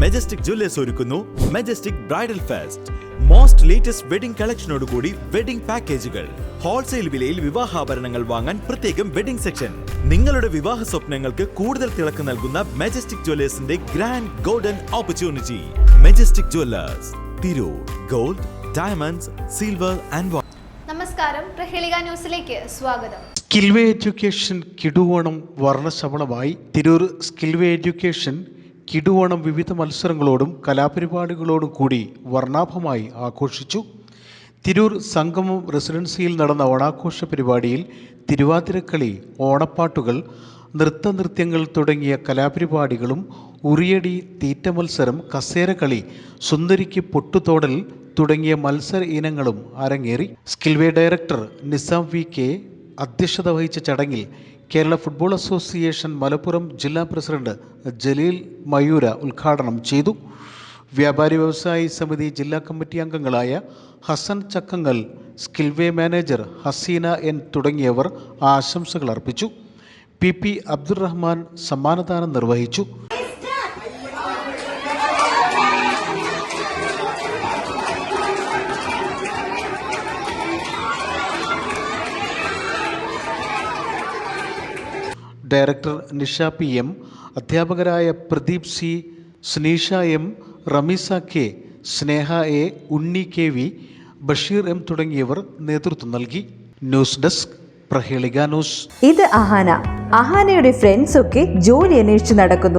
Majestic Jewellers ഒരുക്കുന്നു Majestic bridal fest most latest wedding കളക്ഷനോടുകൂടി wedding പാക്കേജുകൾ wholesale വിലയിൽ വിവാഹാഭരണങ്ങൾ വാങ്ങാൻ പ്രത്യേകം വെഡിംഗ് സെക്ഷൻ നിങ്ങളുടെ വിവാഹ സ്വപ്നങ്ങൾക്ക് കൂടുതൽ തിളക്കം നൽകുന്ന majestic ജ്വല്ലേഴ്സിന്റെ grand golden opportunity Majestic Jewellers Tirur gold diamonds silver and നമസ്കാരം. പ്രഹേളിക ന്യൂസിലേക്ക് സ്വാഗതം. സ്കിൽവേ എഡ്യൂക്കേഷൻ കിടുവണം വർണശബളമായി തിരൂർ സ്കിൽവേ എഡ്യൂക്കേഷൻ കിടുവോണം വിവിധ മത്സരങ്ങളോടും കലാപരിപാടികളോടും കൂടി വർണാഭമായി ആഘോഷിച്ചു. തിരൂർ സംഗമം റെസിഡൻസിയിൽ നടന്ന ഓണാഘോഷ പരിപാടിയിൽ തിരുവാതിരക്കളി ഓണപ്പാട്ടുകൾ നൃത്തനൃത്യങ്ങൾ തുടങ്ങിയ കലാപരിപാടികളും ഉറിയടി തീറ്റ മത്സരം കസേരകളി സുന്ദരിക്ക് പൊട്ടുതോടൽ തുടങ്ങിയ മത്സര ഇനങ്ങളും അരങ്ങേറി. Skillway director Nizam V K അധ്യക്ഷത വഹിച്ച ചടങ്ങിൽ കേരള ഫുട്ബോൾ അസോസിയേഷൻ മലപ്പുറം ജില്ലാ പ്രസിഡന്റ് ജലീൽ മയൂര ഉദ്ഘാടനം ചെയ്തു. വ്യാപാരി വ്യവസായി സമിതി ജില്ലാ കമ്മിറ്റി അംഗങ്ങളായ Hasan Chakkangal Skillway manager Haseena N തുടങ്ങിയവർ ആശംസകൾ അർപ്പിച്ചു. പി പി അബ്ദുറഹ്മാൻ സമ്മാനദാനം നിർവഹിച്ചു. ഡയറക്ടർ നിഷ പി എം അധ്യാപകരായ Pradeep C Sneesha M Ramees K Sneha A Unni K V Basheer M തുടങ്ങിയവർ നേതൃത്വം നൽകി. News desk Prahelika news. ഇത് അഹാന. അഹാനയുടെ ഫ്രണ്ട്സ് ഒക്കെ ജോലി അന്വേഷിച്ച് നടക്കുന്നു.